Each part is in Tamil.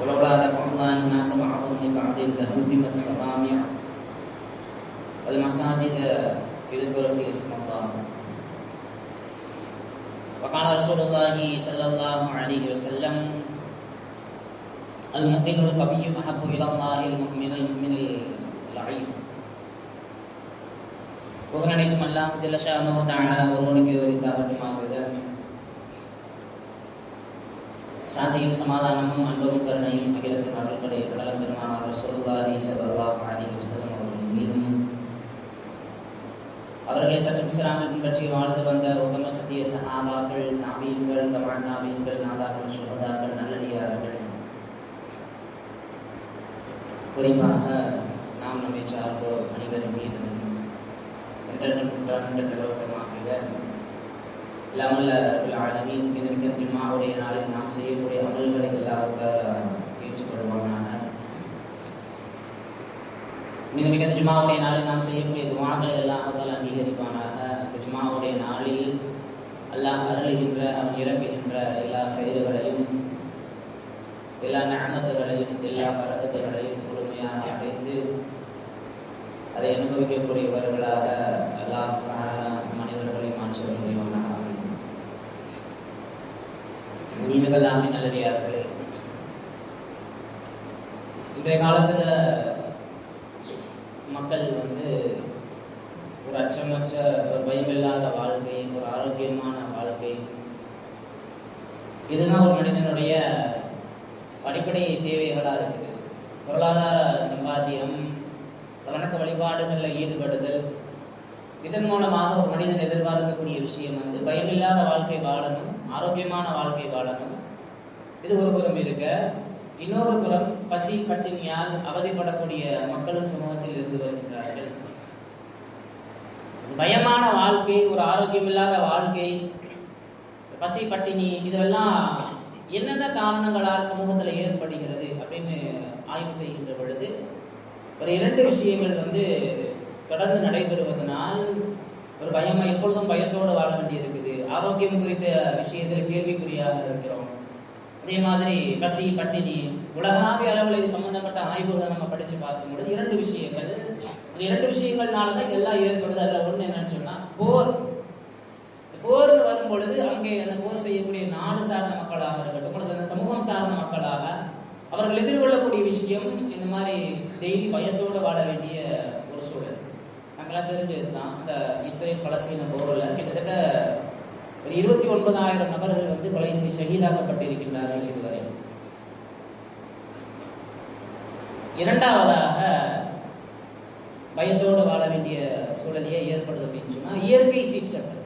ولولا دفع الله الناس بعضهم ببعض لهدمت صوامع والمساجد يذكر في اسم الله وقال رسول الله صلى الله عليه وسلم المؤمن القوي أحب إلى الله المؤمن المؤمن الضعيف புகழனைத்தும் அல்லாஹ் ஜல்லஷானோ தாழ ஒருவனுக்கு உரித்தாகட்டுமாகுது சாந்தியும் சமாதானமும் அன்பும் கருணையும் அகிலத்தின் அருள்களை கடலம் பெருமானார் சொல்லுவாரி சல்லாஹ் அலி செல்லும் அவர்களின் மீதும். அவர்களை சற்று பிசராமல் பின்பற்றி வாழ்ந்து வந்த உத்தம சத்திய சகாபாக்கள் நாவீன்கள் தமிழ் நாவீன்கள் நாதாக்கள் சுகதாக்கள் நல்லடியார்கள். குறிப்பாக நாம் நம்மை சார்ந்தோர் அனைவரும் மீதும். இல்லாமல் ஆலமின் மிக ஜிம்மாவுடைய நாளில் நாம் செய்யக்கூடிய அமல்களை எல்லாம் ஏற்றுக்கொள்வானாக மிக மிக ஜுமாவுடைய நாளில் நாம் செய்யக்கூடிய துவாக்களை எல்லாம் அவதால் அங்கீகரிப்பானாக. அந்த நாளில் அல்லாஹ் அருளுகின்ற அவன் இறப்புகின்ற எல்லா செயல்களையும் எல்லா நகமத்துகளையும் எல்லா பரகத்துகளையும் முழுமையாக அடைந்து அதை அனுபவிக்கக்கூடியவர்களாக எல்லா மனிதர்களையும் மாற்ற முடியுமானாக நீங்களாமே நல்லடியார்களே இன்றைய காலத்தில் மக்கள் வந்து ஒரு அச்சமற்ற ஒரு பயமில்லாத வாழ்க்கை ஒரு ஆரோக்கியமான வாழ்க்கை இதுதான் ஒரு மனிதனுடைய அடிப்படை தேவைகளாக இருக்குது பொருளாதார சம்பாத்தியம் வணக்க வழிபாடுகளில் ஈடுபடுதல் இதன் மூலமாக ஒரு மனிதன் எதிர்பார்க்கக்கூடிய விஷயம் வந்து பயமில்லாத வாழ்க்கை வாழணும் ஆரோக்கியமான வாழ்க்கை வாழணும். இது ஒரு புறம் இருக்க. இன்னொரு புறம் பசி பட்டினியால் அவதிப்படக்கூடிய மக்களும் சமூகத்தில் இருந்து வருகின்றார்கள் பயமான வாழ்க்கை ஒரு ஆரோக்கியமில்லாத வாழ்க்கை பசி பட்டினி இதெல்லாம் என்னென்ன காரணங்களால் சமூகத்தில் ஏற்படுகிறது அப்படின்னு ஆய்வு செய்கின்ற பொழுது ஒரு இரண்டு விஷயங்கள் வந்து தொடர்ந்து நடைபெறுவதனால் ஒரு பயம் எப்பொழுதும் பயத்தோடு வாழ வேண்டியிருக்குது. ஆரோக்கியம் குறித்த விஷயத்தில் கேள்விக்குறியாக இருக்கிறோம். அதே மாதிரி பசி பட்டினி உலகளாவிய அளவில் இது சம்பந்தப்பட்ட ஆய்வுகளை நம்ம படித்து பார்க்கும்போது இரண்டு விஷயங்கள். இந்த இரண்டு விஷயங்கள்னால தான் எல்லாம் ஏற்படுது. அதில் ஒன்று என்னன்னு சொன்னால் போர். போர்னு வரும் பொழுது அங்கே அந்த போர் செய்யக்கூடிய நாடு சார்ந்த மக்களாக இருக்கட்டும் அல்லது அந்த சமூகம் சார்ந்த மக்களாக அவர்கள் எதிர்கொள்ளக்கூடிய விஷயம் இந்த மாதிரி டெய்லி பயத்தோடு வாழ வேண்டிய ஒரு சூழல். எனக்கு தெரிஞ்சது தான் அந்த இஸ்ரேல் பலஸ்தீன போரில் கிட்டத்தட்ட ஒரு இருபத்தி ஒன்பதாயிரம் நபர்கள் வந்து கொலை செய்ய ஷஹீதாக்கப்பட்டிருக்கின்றார்கள் இதுவரை. இரண்டாவதாக பயத்தோடு வாழ வேண்டிய சூழலையே ஏற்படுது அப்படின்னு சொன்னால் இயற்கை சீற்றங்கள்.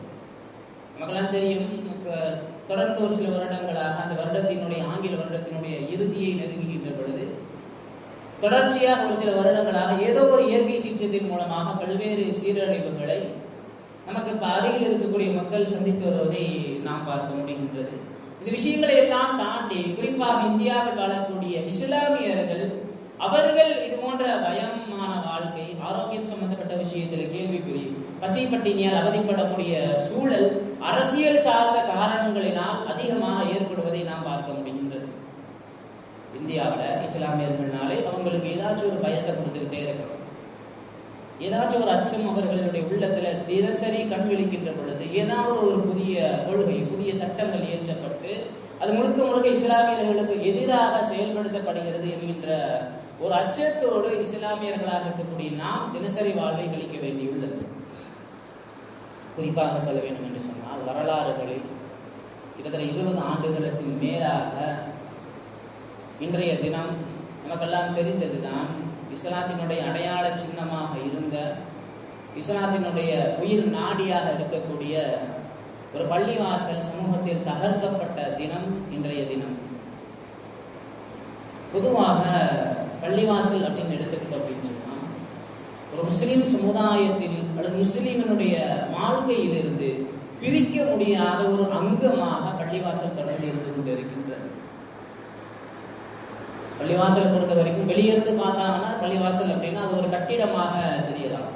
நமக்கெல்லாம் தெரியும் தொடர்ந்து ஒரு சில வருடங்களாக அந்த வருடத்தினுடைய ஆங்கில வருடத்தினுடைய இறுதியை நெருங்குகின்ற பொழுது தொடர்ச்சியாக ஒரு சில வருடங்களாக ஏதோ ஒரு இயற்கை சீற்றத்தின் மூலமாக பல்வேறு சீரழிவுகளை நமக்கு இப்போ அருகில் இருக்கக்கூடிய மக்கள் சந்தித்து வருவதை நாம் பார்க்க முடிகின்றது. இந்த விஷயங்களை எல்லாம் தாண்டி குறிப்பாக இந்தியாவில் வாழக்கூடிய இஸ்லாமியர்கள் அவர்கள் இது போன்ற பயமான வாழ்க்கை ஆரோக்கியம் சம்பந்தப்பட்ட விஷயத்தில் கேள்விக்குறி பசி பட்டினியால் அவதிப்படக்கூடிய சூழல் அரசியல் சார்ந்த காரணங்களினால் அதிகமாக ஏற்படுவதை நாம் பார்க்க முடியும் இந்தியாவில் இஸ்லாமியர்கள்னாலே அவங்களுக்கு ஏதாச்சும் ஒரு பயத்தை கொடுத்துக்கிட்டே இருக்கணும். ஏதாச்சும் ஒரு அச்சம் அவர்களுடைய உள்ளத்தில் தினசரி கண் விழிக்கின்ற பொழுது ஏதாவது ஒரு புதிய கொள்கை புதிய சட்டங்கள் இயற்றப்பட்டு அது முழுக்க முழுக்க இஸ்லாமியர்களுக்கு எதிராக செயல்படுத்தப்படுகிறது என்கின்ற ஒரு அச்சத்தோடு இஸ்லாமியர்களாக இருக்கக்கூடிய நாம் தினசரி வாழ்வை கழிக்க வேண்டியுள்ளது. குறிப்பாக சொல்ல வேண்டும் என்று சொன்னால் வரலாறுகளில் கிட்டத்தட்ட இருபது ஆண்டுகளுக்கு மேலாக இன்றைய தினம் நமக்கெல்லாம் தெரிந்ததுதான் இஸ்லாத்தினுடைய அடையாள சின்னமாக இருந்த இஸ்லாத்தினுடைய உயிர் நாடியாக இருக்கக்கூடிய ஒரு பள்ளிவாசல் சமூகத்தில் தகர்க்கப்பட்ட தினம் இன்றைய தினம். பொதுவாக பள்ளிவாசல் அப்படின்னு எடுத்துக்கிட்டோம் அப்படின்னு சொன்னால் ஒரு முஸ்லீம் சமுதாயத்தில் அல்லது முஸ்லீமினுடைய வாழ்க்கையிலிருந்து பிரிக்க முடியாத ஒரு அங்கமாக பள்ளிவாசல் தொடர்ந்து இருந்து கொண்டிருக்கிறது. பள்ளிவாசலை பொறுத்த வரைக்கும் வெளியிருந்து பார்த்தாங்கன்னா பள்ளிவாசல் அப்படின்னா அது ஒரு கட்டிடமாக தெரியலாம்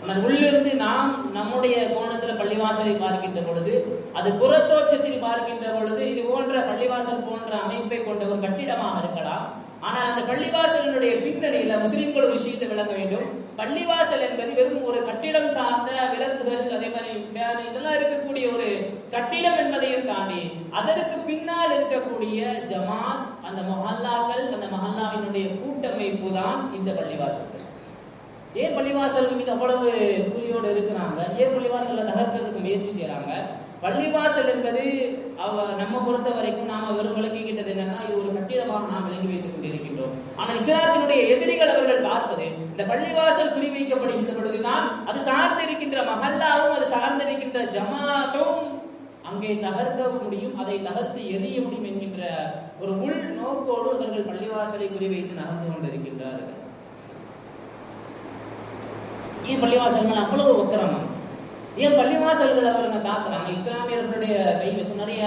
ஆனால் உள்ளிருந்து நாம் நம்முடைய கோணத்தில் பள்ளிவாசலை பார்க்கின்ற பொழுது அது புறத்தோற்றத்தில் பார்க்கின்ற பொழுது இது போன்ற பள்ளிவாசல் போன்ற அமைப்பை கொண்ட ஒரு கட்டிடமாக இருக்கலாம். ஆனால் அந்த பள்ளிவாசலினுடைய பின்னணியில முஸ்லீம்கள் ஒரு விஷயத்தை விளங்க வேண்டும். பள்ளிவாசல் என்பது வெறும் ஒரு கட்டிடம் சார்ந்த விளக்குகள் அதே மாதிரி ஃபேன் இதெல்லாம் இருக்கக்கூடிய ஒரு கட்டிடம் என்பதையும் தாண்டி அதற்கு பின்னால் இருக்கக்கூடிய ஜமாத் அந்த மொஹல்லாக்கள் அந்த மொஹல்லாவினுடைய கூட்டமைப்பு தான் இந்த பள்ளிவாசல்கள். ஏன் பள்ளிவாசல் மீது அவ்வளவு கூலியோடு இருக்கிறாங்க? ஏன் பள்ளிவாசலில் தகர்க்கிறதுக்கு முயற்சி செய்கிறாங்க பள்ளிவாசல் என்பது அவ நம்ம பொறுத்த வரைக்கும் நாம வெறும் விளக்கிக்கிட்டது என்னன்னா இது ஒரு கட்டிடமாக நாம் விளங்கி வைத்துக் கொண்டிருக்கின்றோம். ஆனால் இஸ்லாத்தினுடைய எதிரிகள் அவர்கள் பார்ப்பது இந்த பள்ளிவாசல் குறிவைக்கப்படுகின்ற பொழுதுதான் அது சார்ந்திருக்கின்ற மஹல்லாவும் அது சார்ந்திருக்கின்ற ஜமாத்தும் அங்கே தகர்க்க முடியும் அதை தகர்த்து எரிய முடியும் என்கின்ற ஒரு உள் நோக்கோடு அவர்கள் பள்ளிவாசலை குறிவைத்து நகர்ந்து கொண்டிருக்கின்றார்கள். ஏன் பள்ளிவாசல்கள் அவ்வளவு உக்கிரமம் ஏன் பள்ளிவாசல்கள் அவருங்க தாக்குறாங்க இஸ்லாமியர்களுடைய கைவசம் நிறைய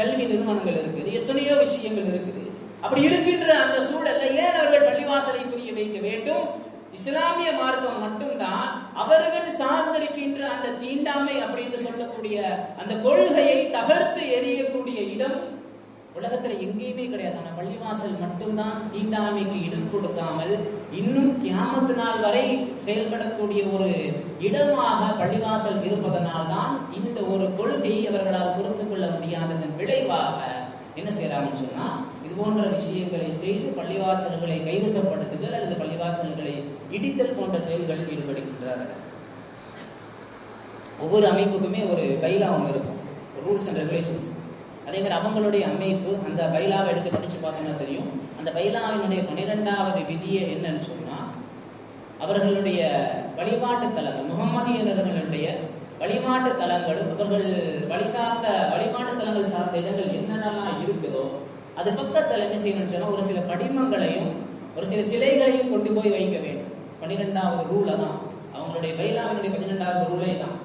கல்வி நிறுவனங்கள் இருக்குது. எத்தனையோ விஷயங்கள் இருக்குது. அப்படி இருக்கின்ற அந்த சூழல்ல ஏன் அவர்கள் பள்ளிவாசலை புரிய வைக்க வேண்டும்? இஸ்லாமிய மார்க்கம் மட்டும்தான் அவர்கள் சார்ந்திருக்கின்ற அந்த தீண்டாமை அப்படின்னு சொல்லக்கூடிய அந்த கொள்கையை தகர்த்து எறியக்கூடிய இடம் உலகத்துல எங்கேயுமே கிடையாது. ஆனா பள்ளிவாசல் மட்டும்தான் தீண்டாமைக்கு இடம் கொடுக்காமல் இன்னும் கியாமத்து நாள் வரை செயல்படக்கூடிய ஒரு இடமாக பள்ளிவாசல் இருப்பதனால் தான் இந்த ஒரு கொள்கையை அவர்களால் புரிந்து கொள்ள முடியாததன் விளைவாக என்ன செய்யறாங்கன்னு சொன்னா இது போன்ற விஷயங்களை செய்து பள்ளிவாசல்களை கைவசப்படுத்துதல் அல்லது பள்ளிவாசல்களை இடித்தல் போன்ற செயல்களில் ஈடுபடுகின்றார்கள். ஒவ்வொரு அமைப்புக்குமே ஒரு பைலா ஒன்று இருக்கும். Rules and regulations. அதே மாதிரி அவங்களுடைய அமைப்பு அந்த பைலாவை எடுத்து படித்து பார்த்தோம்னா தெரியும். அந்த பைலாவினுடைய பன்னிரெண்டாவது விதியை என்னன்னு சொன்னால் அவர்களுடைய வழிபாட்டு தலங்கள் முகமதியினர்களுடைய வழிபாட்டு தலங்கள் அவர்கள் வழி சார்ந்த வழிபாட்டு தலங்கள் சார்ந்த இடங்கள் என்னென்னலாம் இருக்குதோ அது பக்கத்தில் என்ன செய்யணும்னு சொன்னால் ஒரு சில படிமங்களையும் ஒரு சில சிலைகளையும் கொண்டு போய் வைக்க வேண்டும். பன்னிரெண்டாவது ரூலை தான் அவங்களுடைய பைலாவினுடைய பன்னிரெண்டாவது ரூலே தான்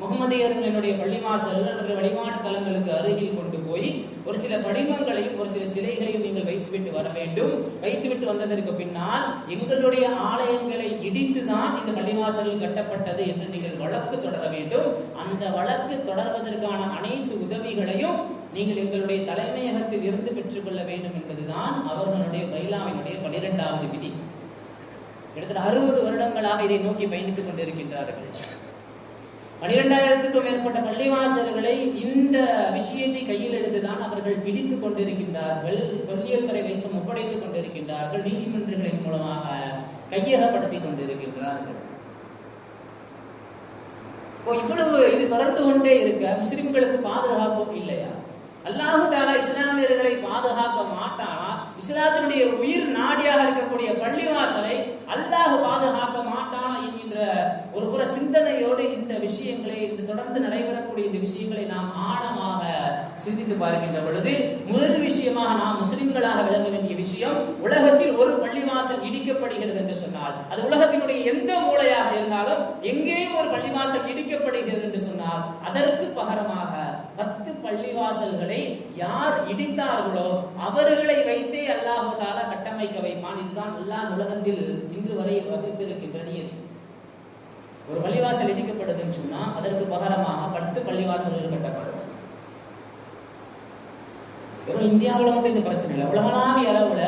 முகமதியர்களினுடைய பள்ளிவாசல்கள் அவர்கள் வழிபாட்டு தலங்களுக்கு அருகில் கொண்டு போய் ஒரு சில படிமங்களையும் ஒரு சில சிலைகளையும் நீங்கள் வைத்துவிட்டு வர வேண்டும். வைத்துவிட்டு வந்ததற்கு பின்னால் எங்களுடைய ஆலயங்களை இடித்து தான் இந்த பள்ளிவாசல் கட்டப்பட்டது என்று நீங்கள் வழக்கு தொடர வேண்டும். அந்த வழக்கு தொடர்வதற்கான அனைத்து உதவிகளையும் நீங்கள் எங்களுடைய தலைமையகத்தில் இருந்து பெற்றுக்கொள்ள வேண்டும் என்பதுதான் அவர்களுடைய பைலாவினுடைய பனிரெண்டாவது விதி. கிட்டத்தட்ட அறுபது வருடங்களாக இதை நோக்கி பயணித்துக் கொண்டிருக்கின்றார்கள். பனிரெண்டாயிரத்துக்கும் மேற்பட்ட பள்ளிவாசல்களை இந்த விஷயத்தை கையில் எடுத்துதான் அவர்கள் பிடித்துக் கொண்டிருக்கின்றார்கள். தொல்லியல் துறை வைசம் ஒப்படைத்துக் கொண்டிருக்கின்றார்கள். நீதிமன்றங்களின் மூலமாக கையகப்படுத்திக் கொண்டிருக்கின்றார்கள். இப்போ இவ்வளவு இது தொடர்ந்து கொண்டே இருக்க முஸ்லிம்களுக்கு பாதுகாப்பு இல்லையா? அல்லாஹு தாலா இஸ்லாமியர்களை பாதுகாக்க மாட்டானா? இஸ்லாத்தினுடைய உயிர் நாடியாக இருக்கக்கூடிய பள்ளிவாசலை அல்லாஹ் பாதுகாக்க மாட்டான் என்கின்ற ஒரு புற சிந்தனையோடு இந்த விஷயங்களை இந்த தொடர்ந்து நடைபெறக்கூடிய இந்த விஷயங்களை நாம் ஆழமாக சிந்தித்து பார்க்கின்ற பொழுது முதல் விஷயமாக நாம் முஸ்லிம்களாக விளங்க வேண்டிய விஷயம் உலகத்தில் ஒரு பள்ளிவாசல் இடிக்கப்படுகிறது என்று சொன்னால் அது உலகத்தினுடைய எந்த மூலையாக இருந்தாலும் எங்கேயும் ஒரு பள்ளிவாசல் இடிக்கப்படுகிறது என்று சொன்னால் அதற்கு பகரமாக பத்து பள்ளிவாசல்களை யார் இடித்தார்களோ அவர்களை வைத்தே அல்லாஹு தாலா கட்டமைக்க வைப்பான். இதுதான் அல்லாஹ் உலகத்தில் இன்று வரை வகுத்திருக்கின்ற நியதி. ஒரு பள்ளிவாசல் இடிக்கப்படுதுன்னு சொன்னா அதற்கு பகரமாக பத்து பள்ளிவாசல்கள் கட்டப்படும். வெறும் இந்தியாவில் மட்டும் இந்த பிரச்சனை இல்லை. உலகளாவிய அளவுல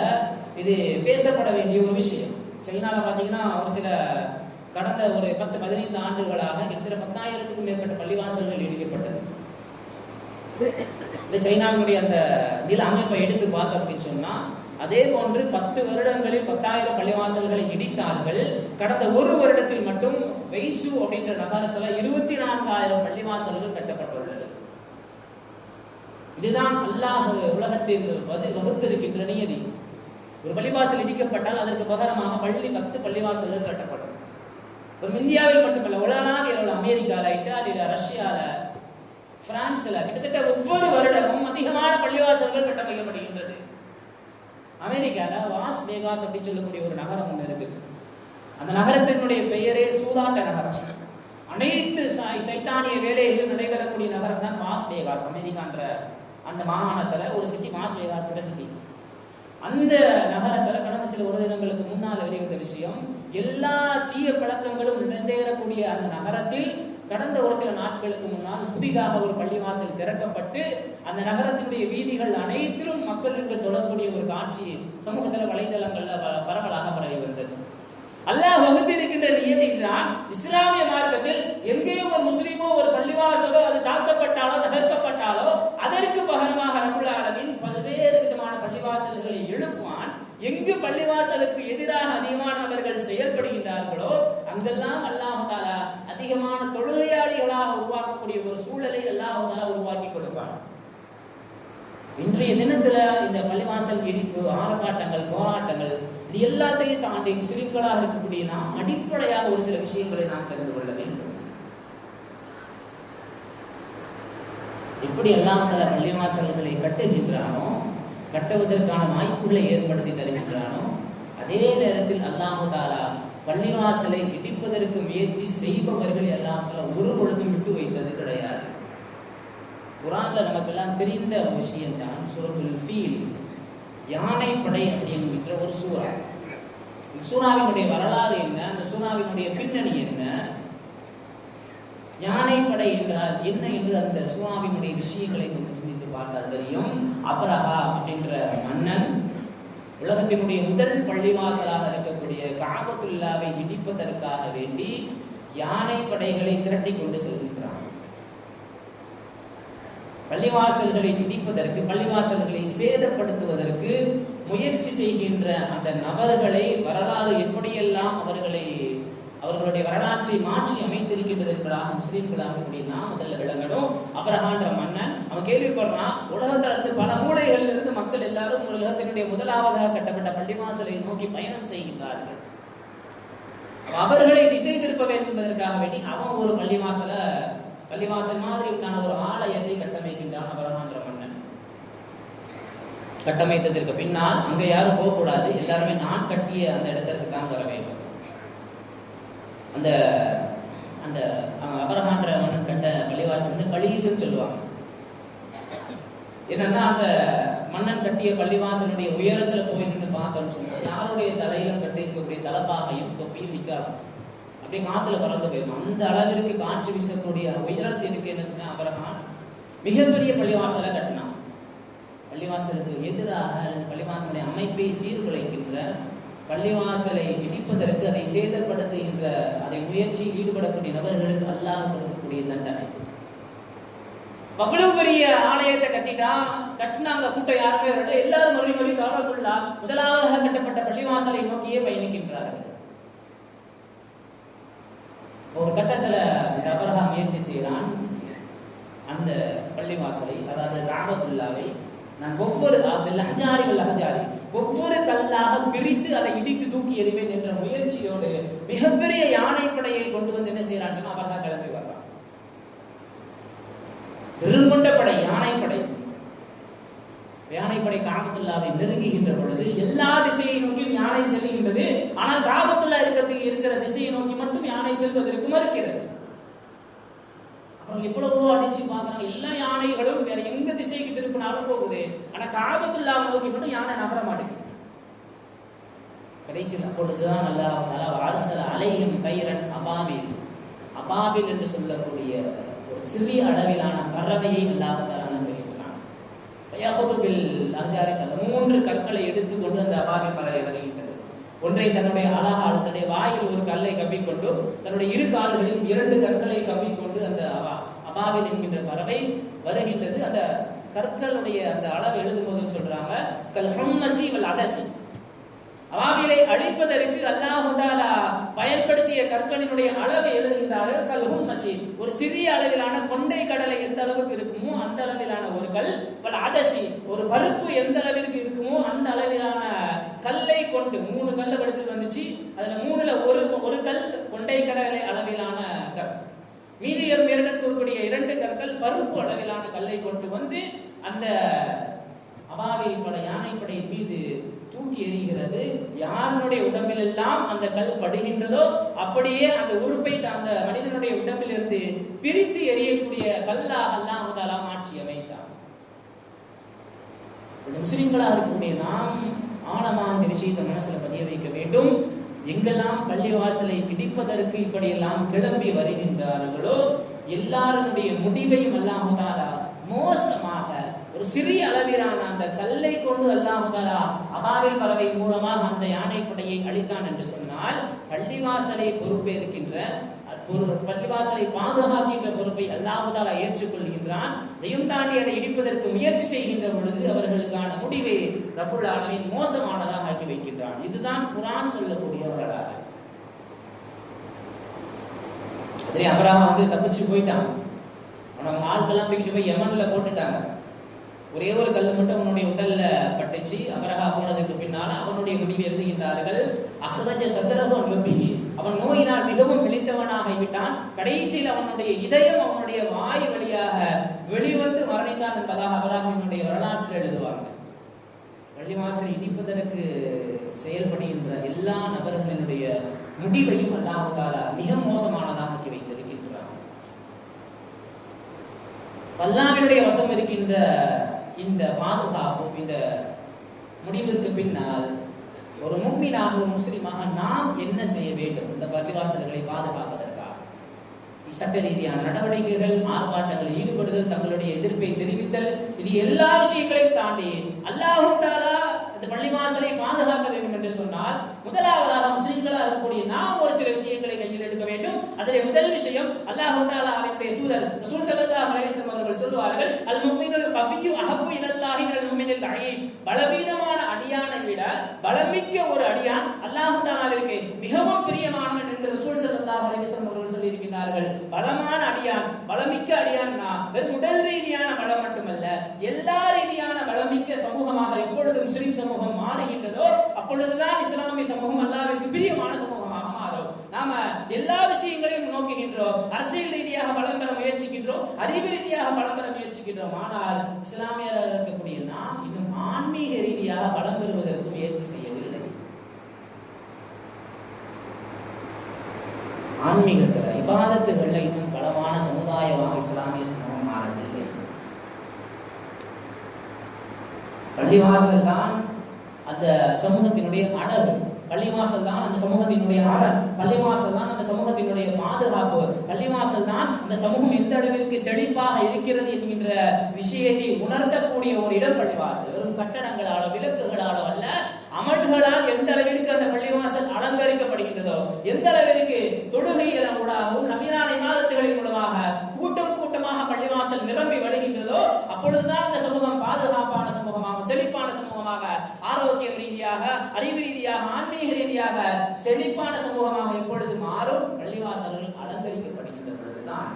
இது பேசப்பட வேண்டிய ஒரு விஷயம். சைனால பாத்தீங்கன்னா ஒரு சில கடந்த ஒரு பத்து பதினைந்து ஆண்டுகளாக கிட்டத்தட்ட பத்தாயிரத்துக்கும் மேற்பட்ட பள்ளிவாசல்கள் இடிக்கப்பட்டது. இந்த சைனாவினுடைய அந்த நில அமைப்பை எடுத்து பார்த்தோம் அப்படின்னு சொன்னா அதே போன்று பத்து வருடங்களில் பத்தாயிரம் பள்ளிவாசல்களை இடித்தார்கள். கடந்த ஒரு வருடத்தில் மட்டும் வெய்சு அப்படின்ற நகரத்துல இருபத்தி நான்காயிரம் பள்ளிவாசல்கள் கட்டப்பட்டுள்ளது. இதுதான் அல்லாஹ் உலகத்தில் வகுத்திருக்கின்ற நியதி. ஒரு பள்ளிவாசல் இடிக்கப்பட்டால் அதற்கு பகரமாக பள்ளி பத்து பள்ளிவாசல்கள் கட்டப்படும். ஒரு இந்தியாவில் மட்டுமல்ல உலகளாவிய உள்ள அமெரிக்காவில் இட்டாலியில ரஷ்யால பிரான்ஸ்ல கிட்டத்தட்ட ஒவ்வொரு வருடமும் அதிகமான பள்ளிவாசல்கள் கட்டமைக்கப்படுகின்றது. அமெரிக்கால வாஸ் வேகாஸ் அப்படின்னு சொல்லக்கூடிய ஒரு நகரம் ஒன்று இருக்குது. அந்த நகரத்தினுடைய பெயரே சூதாட்ட நகரம். அனைத்து சை- சைத்தானிய வேலைகளும் நடைபெறக்கூடிய நகரம் தான் மாஸ் வேகாஸ் அமெரிக்கான்ற அந்த மாகாணத்தில் ஒரு சிட்டி மாஸ் வேகாஸ் சிட்டி அந்த நகரத்தில் கடந்த சில ஒரு தினங்களுக்கு முன்னால் வெளிவந்த விஷயம் எல்லா தீய பழக்கங்களும் நிறைந்தேறக்கூடிய அந்த நகரத்தில் கடந்த ஒரு சில நாட்களுக்கு முன்னால் புதிதாக ஒரு பள்ளிவாசல் திறக்கப்பட்டு அந்த நகரத்தினுடைய வீதிகள் அனைத்திலும் மக்கள் என்று தொடரக்கூடிய ஒரு காட்சி சமூகத்தில் வலைதளங்களில் பரவலாக பரவி வந்தது. அல்லாஹ் வகுத்திருக்கின்ற நியதி தான் இஸ்லாமிய மார்க்கத்தில் எங்கேயோ ஒரு முஸ்லீமோ ஒரு பள்ளிவாசலோ அது தாக்கப்பட்டாலோ தகர்க்கப்பட்டாலோ அதற்கு பகரமாக ரபுல் அளவின் பல்வேறு விதமான பள்ளிவாசல்களை எழுப்புவான். எங்கு பள்ளிவாசலுக்கு எதிராக அதிகமானவர்கள் செயல்படுகின்றார்களோ அங்கெல்லாம் அல்லாஹ் தாலா அதிகமான தொழுகையாளிகளாக உருவாக்கக்கூடிய ஒரு சூழலை அல்லாஹ் உருவாக்கி கொடுப்பான். இன்றைய தினத்துல இந்த பள்ளிவாசல் இடிப்பு ஆர்ப்பாட்டங்கள் போராட்டங்கள் இது எல்லாத்தையும் தாண்டி முஸ்லிம்களாக இருக்கக்கூடிய நாம் அடிப்படையாக ஒரு சில விஷயங்களை நாம் தெரிந்து கொள்ள வேண்டும். எப்படி எல்லாம் பல பள்ளிவாசல்களை கட்டுகின்றானோ கட்டுவதற்கான வாய்ப்புகளை ஏற்படுத்தி தருகின்றானோ அதே நேரத்தில் அல்லாஹு தாலா பள்ளிவாசலை இடிப்பதற்கு முயற்சி செய்பவர்கள் எல்லாம் ஒரு பொழுதும் விட்டு வைத்தது கிடையாது. குரான்ல நமக்கெல்லாம் தெரிந்த ஒரு விஷயம் தான் சூரத்துல் ஃபீல். யானை படை அப்படிங்கிற ஒரு சூறா. இந்த சூறாவினுடைய வரலாறு என்ன? அந்த சூறாவினுடைய பின்னணி என்ன? யானைப்படை என்றால் என்ன என்று அந்த சூறாவினுடைய விஷயங்களை கொஞ்சம் சிந்தித்து பார்த்தால் தெரியும். அபரஹா அப்படின்ற மன்னன் உலகத்தினுடைய முதல் பள்ளிவாசலாக இருக்கக்கூடிய காபத்துல்லாவை இடிப்பதற்காக வேண்டி யானை படைகளை திரட்டி கொண்டு செல்கின்றான். பள்ளிவாசல்களை இடிப்பதற்கு பள்ளிவாசல்களை சேதப்படுத்துவதற்கு முயற்சி செய்கின்ற அந்த நபர்களை வரலாறு எப்படியெல்லாம் அவர்களை அவர்களுடைய வரலாற்றை மாற்றி அமைத்திருக்கின்றது என்பதாக முஸ்லீம்களாக அப்படின்னா முதல்ல விளங்கணும். அபரகான்ற மன்னன் அவன் கேள்விப்படுறான் உலகத்தில் இருந்து பல மூடைகளில் இருந்து மக்கள் எல்லாரும் உலகத்தினுடைய முதலாவதாக கட்டப்பட்ட பள்ளிவாசலை நோக்கி பயணம் செய்கின்றார்கள். அவர்களை திசை திருப்ப வேண்டும் என்பதற்காக வேண்டி அவன் ஒரு பள்ளிவாசல பள்ளிவாசல் மாதிரி உண்டான ஒரு ஆலயத்தை கட்டமைக்கின்றான் அபரகான்ற மன்னன். கட்டமைத்ததற்கு பின்னால் அங்க யாரும் போகக்கூடாது எல்லாருமே நான் கட்டிய அந்த இடத்திற்கு தான் வர வேண்டும். அந்த அந்த அவன் அபரஹான்ற மன்னன் கட்ட பள்ளிவாசல் வந்து கலீசுன்னு சொல்லுவாங்க. என்னன்னா அந்த மன்னன் கட்டிய பள்ளிவாசலுடைய உயரத்துல போய் நின்று பார்த்தோம்னு சொன்னா யாருடைய தலையிலும் கட்டியிருக்கக்கூடிய தலப்பாகையும் தொப்பியும் நிற்காது அப்படியே காத்துல பறந்து போயிடும். அந்த அளவிற்கு காற்று வீசக்கூடிய உயரத்திற்கு என்ன சொன்னா அபரஹான் மிகப்பெரிய பள்ளிவாசலை கட்டினான். பள்ளிவாசலுக்கு எதிராக அல்லது பள்ளிவாசலுடைய அமைப்பை சீர்குலைக்கின்ற பள்ளிவாசலை மிதிப்பதற்கு அதை சேதப்படுத்துகின்ற அதை முயற்சியில் ஈடுபடக்கூடிய நபர்களுக்கு அல்லாஹ் கொடுக்கக்கூடிய தண்டனை. அவ்வளவு பெரிய ஆலயத்தை கட்டிட்டா கட்டினாங்க கூட்டம் யாருமே வரல. எல்லாரும் மறுபடி மறுபடி காலத்துள்ளா முதலாவதாக கட்டப்பட்ட பள்ளிவாசலை நோக்கியே பயணிக்கின்றார்கள். ஒரு கட்டத்துல இந்த முயற்சி செய்கிறான் அந்த பள்ளிவாசலை அதாவது ராமத்துல்லாவை நான் ஒவ்வொரு லஹஜாரி லஹஜாரி ஒவ்வொரு கல்லாக பிரித்து அதை இடித்து தூக்கி எறிவேன் என்ற முயற்சியோடு மிகப்பெரிய யானைப்படையை கொண்டு வந்து என்ன செய்யறான் சொன்னா தான் கிளம்பி வர்றான். பெருங்கொண்ட படை யானைப்படை யானைப்படை காபத்துல்லாவை நெருங்குகின்ற பொழுது எல்லா திசையை நோக்கியும் யானை செல்லுகின்றது. ஆனால் காபத்துள்ளா இருக்கிறதுக்கு இருக்கிற திசையை நோக்கி மட்டும் யானை செல்வதற்கு மறுக்கிறது. அவங்க எவ்வளவோ அடிச்சு பார்க்கறாங்க எல்லா யானைகளும் வேற எங்க திசைக்கு திருப்பினாலும் போகுது. ஆனா காபத்துல்லாவை நோக்கி மட்டும் யானை நகர மாட்டேங்குது. கடைசியில் அப்பொழுதுதான் நல்லா தலா அரசல் அலையும் கயிறன் அபாபில். அபாபில் என்று சொல்லக்கூடிய ஒரு சிறிய அளவிலான பறவையை இல்லாத தலா அனுபவிக்கிறான். மூன்று கற்களை எடுத்துக்கொண்டு அந்த அபாபில் பறவை வருகின்றன. ஒன்றை தன்னுடைய அழகால் தன்னுடைய வாயில் ஒரு கல்லை கவ்விக்கொண்டு தன்னுடைய இரு கால்களிலும் இரண்டு கற்களை கவ்விக்கொண்டு அந்த அபா அபாவில் என்கின்ற பறவை வருகின்றது. அந்த கற்களுடைய அந்த அளவு எழுதும்போது சொல்றாங்க கல் ஹும்மசி வல் அதசி அவாவிலை அழிப்பதற்கு அல்லாஹு தாலா பயன்படுத்திய கற்களினுடைய அளவை எழுதுகின்றார்கள் கல் ஹும்மசி ஒரு சிறிய அளவிலான கொண்டை கடலை எந்த அளவுக்கு இருக்குமோ அந்த அளவிலான ஒரு கல் பல அதசி ஒரு பருப்பு எந்த அளவிற்கு இருக்குமோ அந்த அளவிலான கல்லை கொண்டு மூணு கல் படுத்து வந்துச்சு. அதுல மூணுல ஒரு ஒரு கல் கொண்டை கடலை அளவிலான கல். மீதி இருக்கக்கூடிய இரண்டு கற்கள் பருப்பு அளவிலான கல்லை கொண்டு வந்து அந்த அபாவில் பல யானைப்படை மீது தூக்கி எறிகிறது. யாருடைய உடம்பில் எல்லாம் அந்த கல் படுகின்றதோ அப்படியே அந்த உறுப்பை அந்த மனிதனுடைய உடம்பிலிருந்து பிரித்து எறியக்கூடிய கல்லாக எல்லாம் முதலாம் ஆட்சி அமைத்தான். முஸ்லிம்களாக இருக்கக்கூடிய நாம் ஆழமாக இந்த விஷயத்தை மனசுல பதிய வைக்க வேண்டும். எங்கெல்லாம் பள்ளிவாசலை இடிப்பதற்கு இப்படியெல்லாம் கிளம்பி வருகின்றார்களோ எல்லாருடைய முடிவையும் அல்லாமதாலா மோசமாக ஒரு சிறிய அளவிலான அந்த கல்லை கொண்டு அல்லாஹு தாலா அபாவில் பறவை மூலமாக அந்த யானைப்படையை அளித்தான் என்று சொன்னால் பள்ளிவாசலை பொறுப்பேற்கின்ற ஒரு பள்ளிவாசலை பாதுகாக்கின்ற பொறுப்பை அல்லாஹுதாலா ஏற்றுக்கொள்கின்றான். இதையும் தாண்டி அதை இடிப்பதற்கு முயற்சி செய்கின்ற பொழுது அவர்களுக்கான முடிவை ரபுல் ஆலமின் மோசமானதாக ஆக்கி வைக்கின்றான். இதுதான் குரான் சொல்லக்கூடிய வரலாறு. அதிலே அபராம் வந்து தப்பிச்சு போயிட்டான். அவன் ஆட்கள்லாம் தூக்கிட்டு போய் யமன்ல போட்டுட்டாங்க. ஒரே ஒரு கல் மட்டும் அவனுடைய உடல்ல பட்டுச்சு. அமரகா போனதுக்கு பின்னால அவனுடைய முடிவு எழுதுகின்றார்கள் அஹ்ரஜ சந்தரகம் அனுப்பி அவன் நோயினால் மிகவும் விழித்தவனாகிவிட்டான் கடைசியில் அவனுடைய இதயம் அவனுடைய வாய் வழியாக வெளிவந்து மரணித்தான் என்பதாக அபராகனுடைய வரலாற்றில் எழுதுவாங்க. பள்ளிவாசலை இடிப்பதற்கு செயல்படுகின்ற எல்லா நபர்களினுடைய முடிவையும் அல்லாஹாலா மிக மோசமானதாக ஆக்கி வைத்திருக்கின்றான். அல்லாஹ்வினுடைய வசம் இருக்கின்ற இந்த பாதுகாப்பும் இந்த முடிவிற்கு பின்னால் ஒரு மும்மினாக ஒரு முஸ்லீமாக நாம் என்ன செய்ய வேண்டும்? இந்த பள்ளிவாசல்களை பாதுகாப்பதற்காக. சட்ட ரீதியான நடவடிக்கைகள் ஆர்ப்பாட்டங்களில் ஈடுபடுதல் தங்களுடைய எதிர்ப்பை தெரிவித்தல் இது எல்லா விஷயங்களையும் தாண்டி அல்லாஹும் தாலா இந்த பள்ளிவாசலை பாதுகாக்க வேண்டும் என்று சொன்னால் முதலாவதாக முஸ்லீம்களாக இருக்கக்கூடிய நாம் ஒரு சில விஷயங்களை அதிலே முதல் விஷயம் அல்லாஹு தாலா அவனுடைய தூதர் ரசூல் ஸல்லல்லாஹு அலைஹி வஸல்லம் அவர்கள் சொல்வார்கள் அல் முஃமினுல் கவியு அஹப்பு இலல்லாஹி மினல் முஃமினில் தஈஃப் பலவீனமான அடியானை விட பலமிக்க ஒரு அடியான் அல்லாஹு தாலாவிற்கு மிகவும் பிரியமானவன் என்று ரசூல் ஸல்லல்லாஹு அலைஹி வஸல்லம் அவர்கள் சொல்லி இருக்கின்றார்கள் பலமான அடியான் பலமிக்க அடியான்னா வெறும் உடல் ரீதியான பலம் மட்டுமல்ல எல்லா ரீதியான பலமிக்க சமூகமாக எப்பொழுது முஸ்லிம் சமூகம் மாறுகின்றதோ அப்பொழுதுதான் இஸ்லாமிய சமூகம் அல்லாவிற்கு பிரியமான சமூகம் நாம எல்லா விஷயங்களையும் நோக்குகின்றோம். அரசியல் ரீதியாக பலம் பெற முயற்சிக்கின்றோம். அறிவு ரீதியாக பலம் பெற முயற்சிக்கின்றோம். ஆனால் இஸ்லாமியராக இருக்கக்கூடிய நாம் இன்னும் ஆன்மீக ரீதியாக பலம் பெறுவதற்கு முயற்சி செய்யவில்லை. ஆன்மீகத்துல இபாதத்துகள்ல இன்னும் பலமான சமுதாயமாக இஸ்லாமிய சமூகம் மாறவில்லை. பள்ளிவாசல் தான் அந்த சமூகத்தினுடைய அழகு. பள்ளிவாசல் தான் அந்த சமூகத்தினுடைய அரண் பள்ளிவாசல் தான் அந்த சமூகத்தினுடைய பாதுகாப்பு. பள்ளிவாசல் தான் அந்த சமூகம் எந்த அளவிற்கு செழிப்பாக இருக்கிறது என்கின்ற விஷயத்தை உணர்த்தக்கூடிய ஒரு இடம் பள்ளிவாசல் வெறும் கட்டடங்களாலோ விளக்குகளாலோ அல்ல அமல்களால் எந்த அளவிற்கு அந்த பள்ளிவாசல் அலங்கரிக்கப்படுகின்றதோ எந்த அளவிற்கு தொழுகையின் கூடாகவும் நபிரான இமாதத்துகளின் மூலமாக கூட்டம் கூட்டமாக பள்ளிவாசல் நிரம்பி வருகின்றதோ அப்பொழுதுதான் அந்த சமூகம் பாதுகாப்பான சமூகமாக செழிப்பான சமூகமாக ஆரோக்கியம் ரீதியாக அறிவு ரீதியாக ஆன்மீக ரீதியாக செழிப்பான சமூகமாக எப்பொழுது மாறும்? பள்ளிவாசல்கள் அலங்கரிக்கப்படுகின்ற பொழுதுதான்.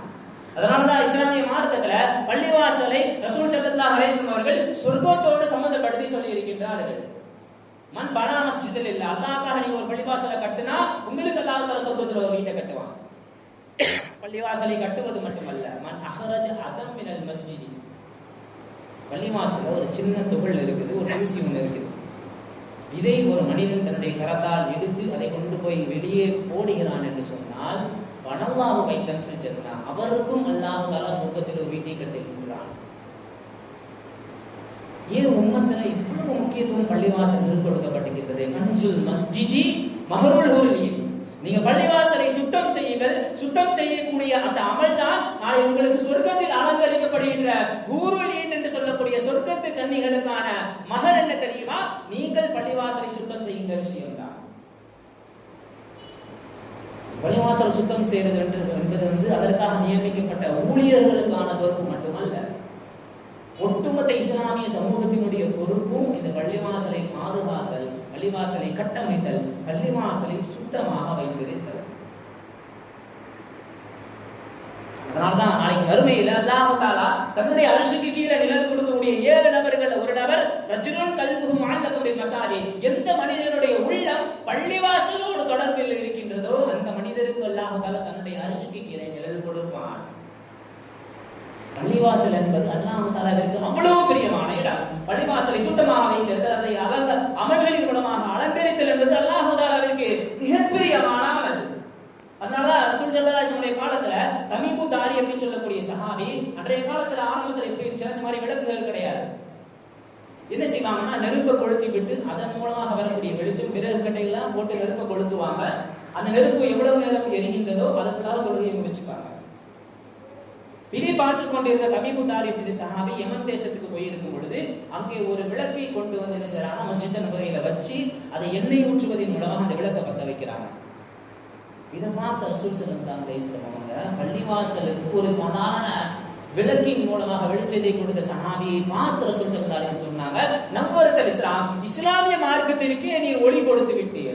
அதனாலதான் இஸ்லாமிய மார்க்கத்துல பள்ளிவாசலை ரசூல் ஸல்லல்லாஹு ஹரேசன் அவர்கள் சொர்க்கத்தோடு சம்பந்தப்படுத்தி சொல்லி இருக்கின்றார்கள் மண் பனா மஸ்ஜிதில் இல்ல. அல்லாக்காக நீங்க ஒரு பள்ளிவாசலை கட்டுனா உங்களுக்கு அல்லாஹ் சொர்க்கத்துல ஒரு வீட்டை கட்டுவான். பள்ளிவாசலை கட்டுவது மட்டுமல்ல. மன் அஹரஜ அதம் மினல் மஸ்ஜிதி. பள்ளிவாசலில் ஒரு சின்ன துகள் இருக்குது ஒரு தூசி ஒன்று இருக்குது. இதை ஒரு மனிதன் தன்னுடைய கரத்தால் எடுத்து அதை கொண்டு போய் வெளியே போடுகிறான் என்று சொன்னால் வனல்லாஹு வைத்தன் சென்னா அவருக்கும் அல்லாஹ் தாலா சொர்க்கத்தில் ஒரு வீட்டை கட்டுகின்றான் ஏன் உம்மத்தில் இவ்வளவு முக்கியத்துவம் பள்ளிவாசல் கொடுக்கப்பட்டிருக்கிறது? கன்சுல் மஸ்ஜிதி மஹருல் ஹுர்லியின் நீங்க பள்ளிவாசலை சுத்தம் செய்யுங்கள். சுத்தம் செய்யக்கூடிய அந்த அமல் தான் நாளை உங்களுக்கு சொர்க்கத்தில் அலங்கரிக்கப்படுகின்ற ஊருளியன் என்று சொல்லக்கூடிய சொர்க்கத்து கன்னிகளுக்கான மகர் என்ன தெரியுமா? நீங்கள் பள்ளிவாசலை சுத்தம் செய்கின்ற விஷயம் தான் பள்ளிவாசல் சுத்தம் செய்வது என்று என்பது வந்து அதற்காக நியமிக்கப்பட்ட ஊழியர்களுக்கான பொறுப்பு மட்டுமல்ல. ஒட்டுமொத்த இஸ்லாமிய சமூகத்தினுடைய பொறுப்பும் இந்த பள்ளிவாசலை பாதுகாத்தல் பள்ளிவாசலை கட்டமைத்தல் பள்ளிவாசலை சுத்தமாக வைத்திருத்தல் அதனால்தான் நாளைக்கு வறுமையில் அல்லாஹு தன்னுடைய அரசுக்கு கீழே நிழல் கொடுக்கக்கூடிய ஏழு நபர்கள் ஒரு நபர் ரஜுனுன் கல்புகு மாநிலத்துடைய மசாலி எந்த மனிதனுடைய உள்ளம் பள்ளிவாசலோடு தொடர்பில் இருக்கின்றதோ அந்த மனிதருக்கு அல்லாமத்தாலா தன்னுடைய அரசுக்கு கீழே நிழல் கொடுப்பான். பள்ளிவாசல் என்பது அல்லாஹ் தாலாவிற்கு அவ்வளவு பிரியமான இடம். பள்ளிவாசலை சுத்தமாக வைத்திருத்தல் அதை அலங்க அமல்களின் மூலமாக அலங்கரித்தல் என்பது அல்லாஹ் தாலாவிற்கு மிகப்பிரியமான அமல் அதனாலதான் ரசூல் சல்லாஹுடைய காலத்துல தமிழ் தாரி அப்படின்னு சொல்லக்கூடிய சஹாபி அன்றைய காலத்துல ஆரம்பத்துல எப்படி இருந்துச்சு? அந்த மாதிரி விளக்குகள் கிடையாது. என்ன செய்வாங்கன்னா நெருப்பை கொளுத்தி விட்டு அதன் மூலமாக வரக்கூடிய வெளிச்சம் பிறகு கட்டைகள்லாம் போட்டு நெருப்பை கொளுத்துவாங்க. அந்த நெருப்பு எவ்வளவு நேரம் எரிகின்றதோ அதற்குள்ளாக தொழுகையை முடிச்சுப்பாங்க. இதை பார்த்து கொண்டிருந்த தமிபு தாரி சஹாபி யமன் தேசத்துக்கு போயிருக்கும் பொழுது அங்கே ஒரு விளக்கை கொண்டு வந்து என்ன செய்யறாங்க மஸ்ஜித் நபரையில வச்சு அதை எண்ணெய் ஊற்றுவதன் மூலமாக அந்த விளக்கை பத்த வைக்கிறாங்க. இதை பார்த்த ரசூல் சலம் பேசுறோம் அவங்க பள்ளிவாசலுக்கு ஒரு சாதாரண விளக்கின் மூலமாக வெளிச்சத்தை கொடுத்த சஹாபியை பார்த்து ரசூல் சலம் சொன்னாங்க நம்புறது இஸ்லாம் இஸ்லாமிய மார்க்கத்திற்கு நீ ஒளி கொடுத்து விட்டீர்.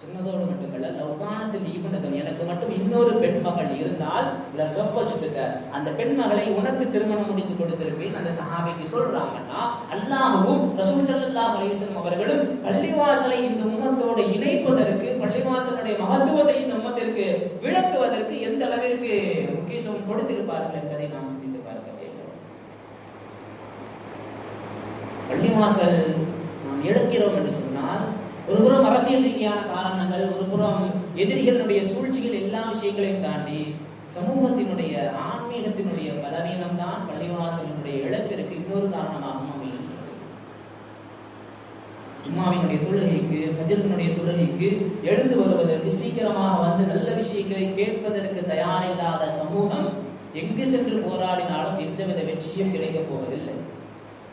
சின்னதோடு மட்டுமல்ல லவ்கானத்தில் ஈபனதன் எனக்கு மட்டும் இன்னொரு பெண் மகள் இருந்தால் இல்ல சொப்ப சுத்துக்க அந்த பெண் மகளை உனக்கு திருமணம் முடித்து கொடுத்திருப்பேன். அந்த சஹாபிக்கு சொல்றாங்கன்னா அல்லாஹும் ரசூல் ஸல்லல்லாஹு அலைஹி அவர்களும் பள்ளிவாசலை இந்த உம்மத்தோடு இணைப்பதற்கு பள்ளிவாசலுடைய மகத்துவத்தை இந்த உம்மத்திற்கு விளக்குவதற்கு எந்த அளவிற்கு முக்கியத்துவம் கொடுத்திருப்பார்கள் என்பதை நாம் சிந்தித்து பார்க்க வேண்டும். பள்ளிவாசல் நாம் இழக்கிறோம் என்று சொன்னால் ஒரு புறம் அரசியல் ரீதியான காரணங்கள் ஒரு புறம் எதிரிகளுடைய சூழ்ச்சிகள் எல்லா விஷயங்களையும் தாண்டி சமூகத்தினுடைய ஆன்மீகத்தினுடைய பலவீனம் தான் பள்ளிவாசலினுடைய இழப்பிற்கு இன்னொரு காரணமாகவும் அமைகின்றது. ஜும்மாவினுடைய தொழுகைக்கு ஃபஜ்ரினுடைய தொழுகைக்கு எழுந்து வருவதற்கு சீக்கிரமாக வந்து நல்ல விஷயங்களை கேட்பதற்கு தயாரில்லாத சமூகம் எங்கு சென்று போராடினாலும் எந்தவித வெற்றியும் கிடைக்கப் போவதில்லை.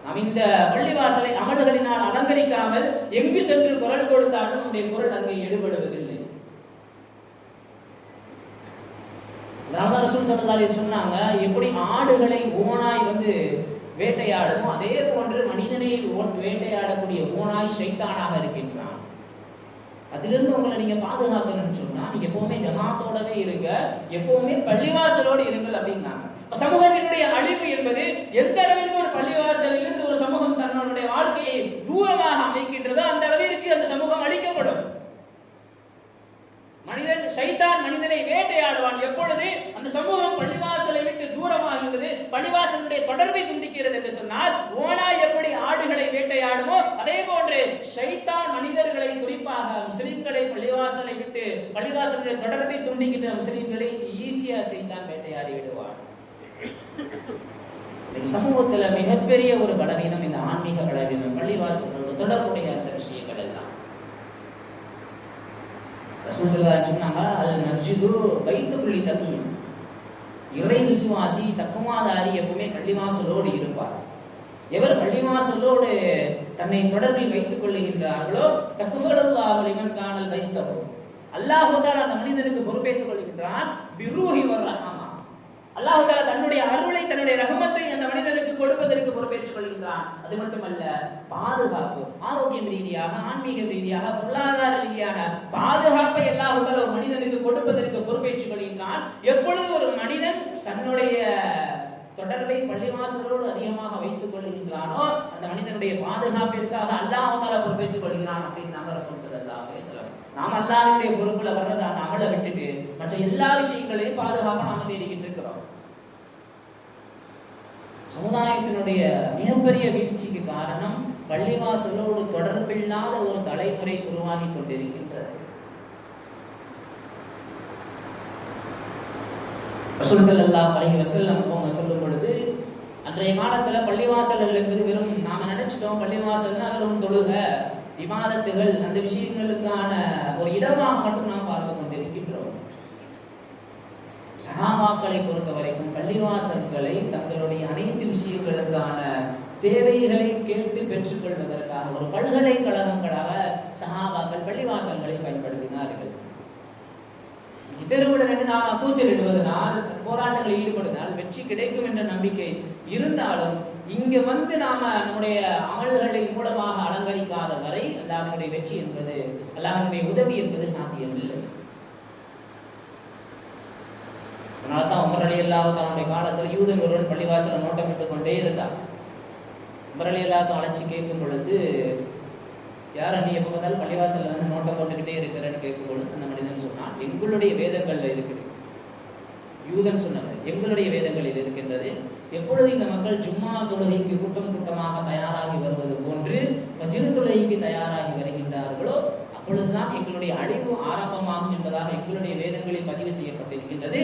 நாம் இந்த பள்ளிவாசலை அமல்களினால் அலங்கரிக்காமல் எங்கு சென்று குரல் கொடுத்தாலும் நம்முடைய குரல் அங்கே எடுபடுவதில்லை. ரசூல் சொன்னாங்க எப்படி ஆடுகளை ஓனாய் வந்து வேட்டையாடுமோ அதே போன்று மனிதனை ஓ- வேட்டையாடக்கூடிய ஓனாய் சைத்தானாக இருக்கின்றான். அதிலிருந்து உங்களை நீங்க பாதுகாக்கணும்னு சொன்னா நீங்க எப்பவுமே ஜமாத்தோடவே இருங்க எப்பவுமே பள்ளிவாசலோடு இருங்கள் அப்படின்னாங்க. சமூகத்தினுடைய அழிவு என்பது எந்த அளவிற்கு ஒரு பள்ளிவாசலில் இருந்து ஒரு சமூகம் தன்னுடைய வாழ்க்கையை தூரமாக அமைக்கின்றதோ அந்த அளவிற்கு அந்த சமூகம் அழிக்கப்படும். மனிதன் சைத்தான் மனிதனை வேட்டையாடுவான். எப்பொழுது அந்த சமூகம் பள்ளிவாசலை விட்டு தூரமாகின்றது பள்ளிவாசலுடைய தொடர்பை துண்டிக்கிறது என்று சொன்னால் ஓனா எப்படி ஆடுகளை வேட்டையாடுமோ அதே போன்று சைத்தான் மனிதர்களை குறிப்பாக முஸ்லிம்களை பள்ளிவாசலை விட்டு பள்ளிவாசலுடைய தொடர்பை துண்டிக்கின்ற முஸ்லிம்களை ஈஸியா சைத்தான் வேட்டையாடிவிடுவோம் சமூகத்துல மிகப்பெரிய ஒரு பலவீனம் இந்த ஆன்மீக பலவீனம் பள்ளிவாசலோடு தொடர்புடைய அந்த விஷயங்கள் எல்லாம். ரசூல் சொன்னாங்க அல் மஸ்ஜிது வைத்துக்குள்ளி தகியும் இறை விசுவாசி தக்குமாதாரி எப்பவுமே பள்ளிவாசலோடு இருப்பார். எவர் பள்ளிவாசலோடு தன்னை தொடர்பில் வைத்துக் கொள்ளுகின்றார்களோ தக்குஃபலுல்லாஹு லிமன் காணல் வைஸ்தவோ அல்லாஹ் அந்த மனிதனுக்கு பொறுப்பேற்றுக் கொள்கின்றான் அல்லாஹு தாலா தன்னுடைய அருளை தன்னுடைய ரகுமத்தை அந்த மனிதனுக்கு கொடுப்பதற்கு பொறுப்பேற்றுக் கொள்கின்றான். அது மட்டுமல்ல பாதுகாப்பு ஆரோக்கியம் ரீதியாக ஆன்மீக ரீதியாக பொருளாதார ரீதியான பாதுகாப்பை அல்லாஹ் தாலா ஒரு மனிதனுக்கு கொடுப்பதற்கு பொறுப்பேற்றுக் கொள்கின்றான். எப்பொழுது ஒரு மனிதன் தன்னுடைய தொடர்பை பள்ளிவாசலோடு அதிகமாக வைத்துக் கொள்கின்றானோ அந்த மனிதனுடைய பாதுகாப்பிற்காக அல்லாஹ் தாலா பொறுப்பேற்றுக் கொள்கிறான் அப்படின்னு நாங்கள் ரசூல் ஸல்லல்லாஹு அலைஹி நாம் அல்லாஹ்வுடைய பொறுப்புல வர்றதை அந்த அமலை விட்டுட்டு மற்ற எல்லா விஷயங்களையும் பாதுகாப்பாக நாம தேடிக்கிட்டு சமுதாயத்தினுடைய மிகப்பெரிய வீழ்ச்சிக்கு காரணம் பள்ளிவாசலோடு தொடர்பில்லாத ஒரு தலைமுறை உருவாகி கொண்டிருக்கின்றது. ரசூல் ஸல்லல்லாஹு அலைஹி வஸல்லம் அவங்க சொல்லும் பொழுது அன்றைய காலத்துல பள்ளிவாசல்கள் என்பது வெறும் நாம நினைச்சிட்டோம் பள்ளிவாசல்னா வெறும் தொழுக விவாதத்துகள் அந்த விஷயங்களுக்கான ஒரு இடமாக மட்டும் நாம் பார்த்து சகாபாக்களை பொறுத்த வரைக்கும் பள்ளிவாசல்களை தங்களுடைய அனைத்து விஷயங்களுக்கான தேவைகளை கேட்டு பெற்றுக்கொள்வதற்காக ஒரு பல்கலைக்கழகங்களாக சகாபாக்கள் பள்ளிவாசல்களை பயன்படுத்தினார்கள். தெருவுடன் என்று நாம் கூச்சலிடுவதனால் போராட்டங்களில் ஈடுபடுவதால் வெற்றி கிடைக்கும் என்ற நம்பிக்கை இருந்தாலும் இங்க வந்து நாம நம்முடைய அமல்களின் மூலமாக அலங்கரிக்காத வரை அல்லாஹனுடைய வெற்றி என்பது அல்லாஹனுடைய உதவி என்பது சாத்தியமில்லை. அதனால்தான் உமர் அலி அல்லாஹ் தன்னுடைய காலத்தில் யூதன் ஒருவன் பள்ளிவாசலை நோட்டமிட்டு கொண்டே இருந்தார் உமர் அலி அழைச்சி கேட்கும் பொழுது யார் நீ எப்போ பார்த்தாலும் பள்ளிவாசலில் வந்து நோட்டம் போட்டுக்கிட்டே இருக்கிறேன்னு கேட்கும் பொழுது அந்த மனிதன் சொன்னான் எங்களுடைய வேதங்கள்ல இருக்குது. யூதன் சொன்னது எங்களுடைய வேதங்களில் இருக்கின்றது. எப்பொழுது இந்த மக்கள் ஜும்மா தொழுகைக்கு கூட்டம் கூட்டமாக தயாராகி வருவது போன்று ஃபஜ்ர் தொழுகைக்கு தயாராகி வருகின்றார்களோ அப்பொழுதுதான் எங்களுடைய அழிவு ஆரம்பமாகும் என்பதாக எங்களுடைய வேதங்களில் பதிவு செய்யப்பட்டிருக்கின்றது.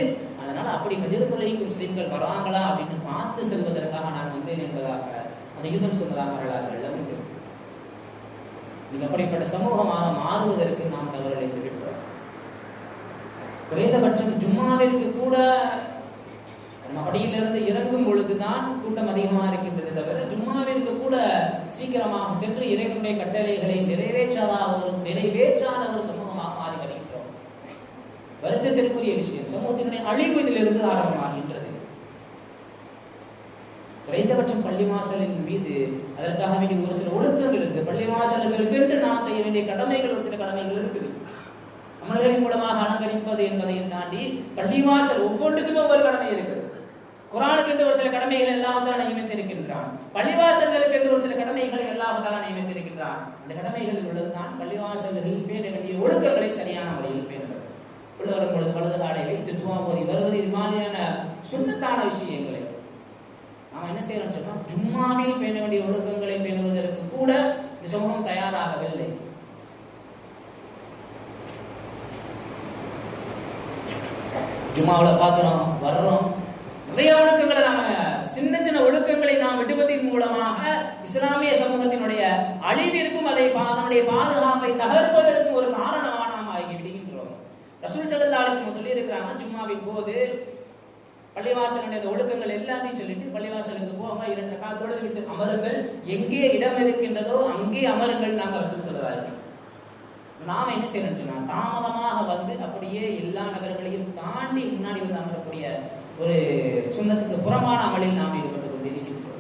அதனால அப்படி ஹஜரத்துலையும் முஸ்லீம்கள் வராங்களா அப்படின்னு பார்த்து செல்வதற்காக நான் வந்தேன் என்பதாக அந்த யூதன் சொன்னதாக வரலாறுகள்ல உண்டு. இது அப்படிப்பட்ட சமூகமாக மாறுவதற்கு நாம் தவறளித்து விட்டோம் குறைந்தபட்சம் ஜும்மாவிற்கு கூட நம்ம படியிலிருந்து இறங்கும் பொழுதுதான் கூட்டம் அதிகமாக இருக்கின்றது தவிர ஜும்மாவிற்கு கூட சீக்கிரமாக சென்று இறைவனுடைய கட்டளைகளை நிறைவேற்றாத ஒரு நிறைவேற்றாத ஒரு சமூகம் வருத்தத்திற்குரிய விஷயம். சமூகத்தினுடைய அழிவு இதிலிருந்து ஆரம்பமாகின்றது. குறைந்தபட்சம் பள்ளிவாசலின் மீது அதற்காக வேண்டிய ஒரு சில ஒழுக்கங்கள் இருக்குது பள்ளிவாசல்களுக்கென்று நாம் செய்ய வேண்டிய கடமைகள் ஒரு சில கடமைகள் இருக்குது. அமல்களின் மூலமாக அலங்கரிப்பது என்பதையும் தாண்டி பள்ளிவாசல் ஒவ்வொன்றுக்குமே ஒவ்வொரு கடமை இருக்குது குரானுக்கு என்று ஒரு சில கடமைகள் எல்லாம் தான் நியமித்திருக்கின்றான் பள்ளிவாசல்களுக்கு என்று ஒரு சில கடமைகளை எல்லாம் தான் நியமித்திருக்கின்றான் அந்த கடமைகளில் உள்ளதுதான் பள்ளிவாசல்களில் பேண வேண்டிய ஒழுக்கங்களை சரியான முறையில் பேணுவது உள்ள வரும் பொழுது வலது காலை வைத்து துவா போதி வருவது இது மாதிரியான சுண்ணத்தான விஷயங்களை. நாம் என்ன செய்யறோம் சொன்னா ஜும்மாவில் பேண வேண்டிய ஒழுக்கங்களை பேணுவதற்கு கூட இந்த சமூகம் தயாராகவில்லை. ஜும்மாவில் பார்க்குறோம் வர்றோம். நிறைய ஒழுக்கங்களை நாம சின்ன சின்ன ஒழுக்கங்களை நாம் விடுவதன் மூலமாக இஸ்லாமிய சமூகத்தினுடைய அழிவிற்கும் அதை அதனுடைய பாதுகாப்பை தகர்ப்பதற்கும் ஒரு காரணமாக ரசூல் ஸல்லல்லாஹு அலைஹி வஸல்லம் சொல்லி இருக்கிறாங்க ஜும்மாவின் போது பள்ளிவாசலுடைய அந்த ஒழுக்கங்கள் எல்லாத்தையும் சொல்லிட்டு பள்ளிவாசலுக்கு போக இரண்டு கால் தொழுது விட்டு அமருங்கள். எங்கே இடம் இருக்கின்றதோ அங்கே அமருங்கள் நாங்கள் ரசூல் ஸல்லல்லாஹு அலைஹி நாம என்ன செய்யணும்னு சொன்னா தாமதமாக வந்து அப்படியே எல்லா நகரங்களையும் தாண்டி முன்னாடி வந்து அமரக்கூடிய ஒரு சுண்ணத்துக்கு புறமான அமலில் நாம் ஈடுபட்டு கொண்டிருக்கின்றோம்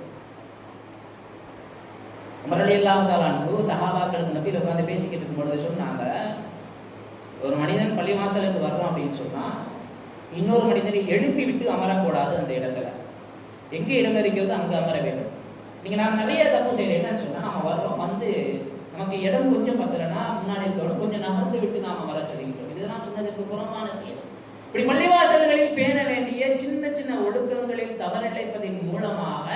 அமரலி இல்லாமதாலானு சஹாபாக்களுக்கு மத்தியில் உட்காந்து பேசிக்கிட்டு இருக்கும் பொழுது சொன்னாங்க ஒரு மனிதன் பள்ளிவாசலுக்கு வர்றோம் அப்படின்னு சொன்னா இன்னொரு மனிதனை எழுப்பி விட்டு அமரக்கூடாது அந்த இடத்துல. எங்க இடம் இருக்கிறது அங்கே அமர வேண்டும். நீங்கள் நான் நிறைய தப்பு செய்யறேன் என்னன்னு சொன்னா நம்ம வர்றோம் வந்து நமக்கு இடம் கொஞ்சம் பத்தலைன்னா முன்னாடி இருக்கணும் கொஞ்சம் நகர்ந்து விட்டு நாம வர சொல்லிக்கிறோம் இதுதான் சொன்னதுக்கு புறமான செயல். இப்படி பள்ளிவாசல்களில் பேண வேண்டிய சின்ன சின்ன ஒழுக்கங்களில் தவறிழைப்பதன் மூலமாக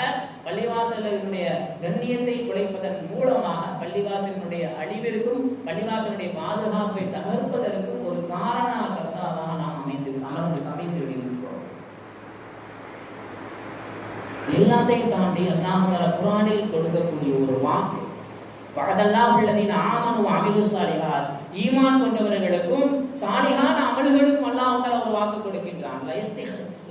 பள்ளிவாசலினுடைய கண்ணியத்தை குலைப்பதன் மூலமாக பள்ளிவாசலினுடைய அழிவிற்கும் பள்ளிவாசலுடைய பாதுகாப்பை தகர்ப்பதற்கும் ஒரு காரண கர்த்தாவாக நாம் அமைந்து அமர்ந்து அமைந்து விடுகின்றோம். எல்லாத்தையும் தாண்டி அல்லாஹர குரானில் கொடுக்கக்கூடிய ஒரு வாக்கு வழதெல்லாம் உள்ளதின் ஆமனு அமிலு சாலிகார் ஈமான் கொண்டவர்களுக்கும் சாலிகான அமல்களுக்கும் அல்லாஹ் ஒரு வாக்கு கொடுக்கின்றான்.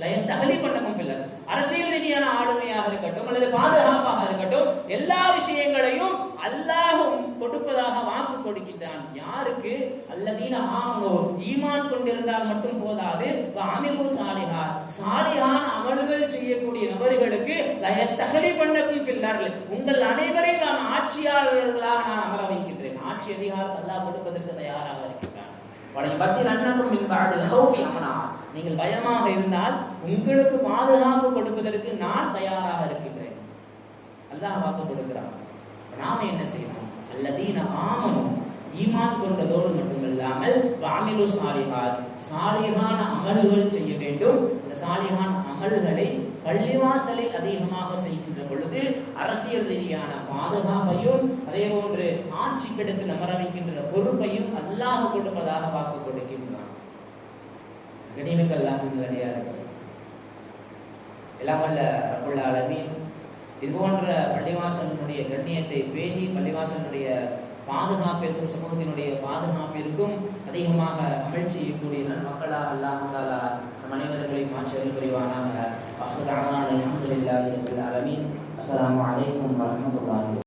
லயஸ் லயஸ்தகலி பண்ணவும் இல்லை அரசியல் ரீதியான ஆளுமையாக இருக்கட்டும் அல்லது பாதுகாப்பாக இருக்கட்டும் எல்லா விஷயங்களையும் அல்லாஹும் கொடுப்பதாக வாக்கு கொடுக்கின்றான். யாருக்கு? அல்லதீன ஆமனோ. ஈமான் கொண்டிருந்தால் மட்டும் போதாது. அமிலு சாலிஹா. சாலிஹான அமல்கள் செய்யக்கூடிய நபர்களுக்கு லயஸ்தகலி பண்ணக்கும் பிள்ளார்கள். உங்கள் அனைவரையும் நான் ஆட்சியாளர்களாக நான் அமர வைக்கின்றேன். ஆட்சி அதிகாரத்தை அல்லாஹ் கொடுப்பதற்கு தயாராக இருக்கிறேன் வளைய பத்தில் அன்னக்கும் மின் பாதில் அமனா. நீங்கள் பயமாக இருந்தால் உங்களுக்கு பாதுகாப்பு கொடுப்பதற்கு நான் தயாராக இருக்கின்றேன். அல்லாஹ் வாக்கு கொடுக்கிறான். நாம என்ன செய்யணும்? அல்லதீன ஆமனும் ஈமான் கொண்டதோடு மட்டுமில்லாமல் வாமிலு சாலிஹால் சாலிஹான அமல்கள் செய்ய வேண்டும். இந்த சாலிஹான அமல்களை பள்ளிவாசலை அதிகமாக செய்கின்ற பொழுது அரசியல் ரீதியான பாதுகாப்பையும் அதே போன்று ஆட்சி கிடத்தில் அமர வைக்கின்ற பொறுப்பையும் அல்லாஹ் கொடுப்பதாக வாக்கு கொடுக்கின்றான். கனிமிக்க அல்லாஹ் நல்லடியார்கள் எல்லாம் வல்ல ரப்புல் ஆலமீன் இது போன்ற பள்ளிவாசலினுடைய கண்ணியத்தை பேணி பள்ளிவாசலினுடைய பாதுகாப்பிற்கும் சமூகத்தினுடைய பாதுகாப்பிற்கும் அதிகமாக அமல் செய்யக்கூடிய நன்மக்களா அல்லாஹ் நம் அனைவர்களையும் ஆச்சரியம் புரிவானாக அஹ்மது அஹ்மான் அலமதுல்லாஹி ரபில் ஆலமீன். அஸ்ஸலாமு அலைக்கும் வரஹ்மத்துல்லாஹி